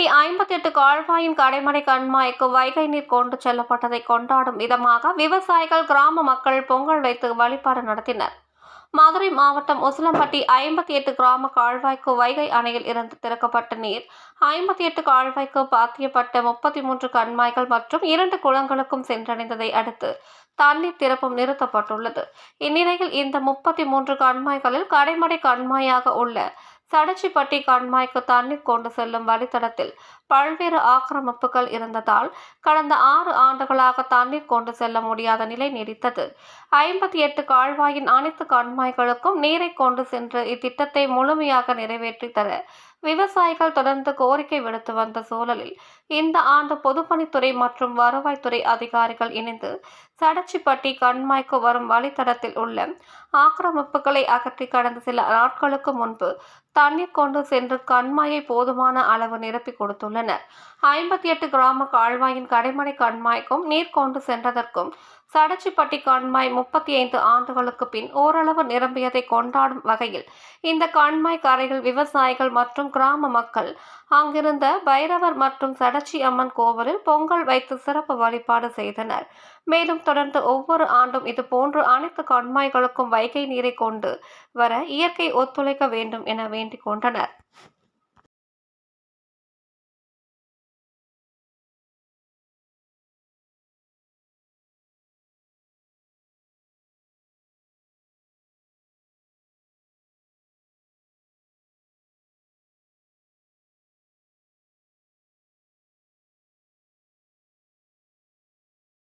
உசிலம்பட்டி ஐம்பத்தி எட்டு கால்வாயின் கடைமடை கண்மாய்க்கு வைகை நீர் கொண்டு செல்லப்பட்டதை கொண்டாடும் விதமாக விவசாயிகள் கிராம மக்கள் பொங்கல் வைத்து வழிபாடு நடத்தினர். மதுரை மாவட்டம் உசிலம்பட்டி ஐம்பத்தி எட்டு கிராம கால்வாய்க்கு வைகை அணையில் இருந்து திறக்கப்பட்ட நீர் ஐம்பத்தி எட்டு கால்வாய்க்கு பாத்தியப்பட்ட முப்பத்தி மூன்று கண்மாய்கள் மற்றும் இரண்டு குளங்களுக்கும் சென்றடைந்ததை அடுத்து தண்ணீர் திறப்பும் நிறுத்தப்பட்டுள்ளது. இந்நிலையில் இந்த முப்பத்தி மூன்று கண்மாய்களில் கடைமடை கண்மாயாக உள்ள சடச்சிப்பட்டி கண்மாய்க்கு தண்ணீர் கொண்டு செல்லும் வழித்தடத்தில் பல்வேறு ஆக்கிரமிப்புகள் இருந்ததால் கடந்த ஆறு ஆண்டுகளாக தண்ணீர் கொண்டு செல்ல முடியாத நிலை நீடித்தது. ஐம்பத்தி எட்டு கால்வாயின் அனைத்து கண்மாய்களுக்கும் நீரை கொண்டு சென்று இத்திட்டத்தை முழுமையாக நிறைவேற்றி தர விவசாயிகள் தொடர்ந்து கோரிக்கை விடுத்து வந்த சூழலில் இந்த ஆண்டு பொதுப்பணித்துறை மற்றும் வருவாய்த்துறை அதிகாரிகள் இணைந்து சடச்சிப்பட்டி கண்மாய்க்கு வரும் வழித்தடத்தில் உள்ள ஆக்கிரமிப்புகளை அகற்றி கடந்த சில நாட்களுக்கு முன்பு தண்ணீர் கொண்டு சென்று கண்மாயை போதுமான அளவு நிரப்பி கொடுத்துள்ளனர். ஐம்பத்தி எட்டு கிராம கால்வாயின் கடைமடை கண்மாய்க்கும் நீர் கொண்டு சென்றதற்கும் சடச்சிப்பட்டி கண்மாய் முப்பத்தி ஐந்து ஆண்டுகளுக்கு பின் ஓரளவு நிரம்பியதை கொண்டாடும் வகையில் இந்த கண்மாய் கரையில் விவசாயிகள் மற்றும் கிராம மக்கள் அங்கிருந்த பைரவர் மற்றும் சடச்சி அம்மன் கோவிலில் பொங்கல் வைத்து சிறப்பு வழிபாடு செய்தனர். மேலும் தொடர்ந்து ஒவ்வொரு ஆண்டும் இது போன்று அனைத்து கண்மாய்களுக்கும் வைகை நீரை கொண்டு வர இயற்கை ஒத்துழைக்க வேண்டும் என வேண்டிக் கொண்டனர்.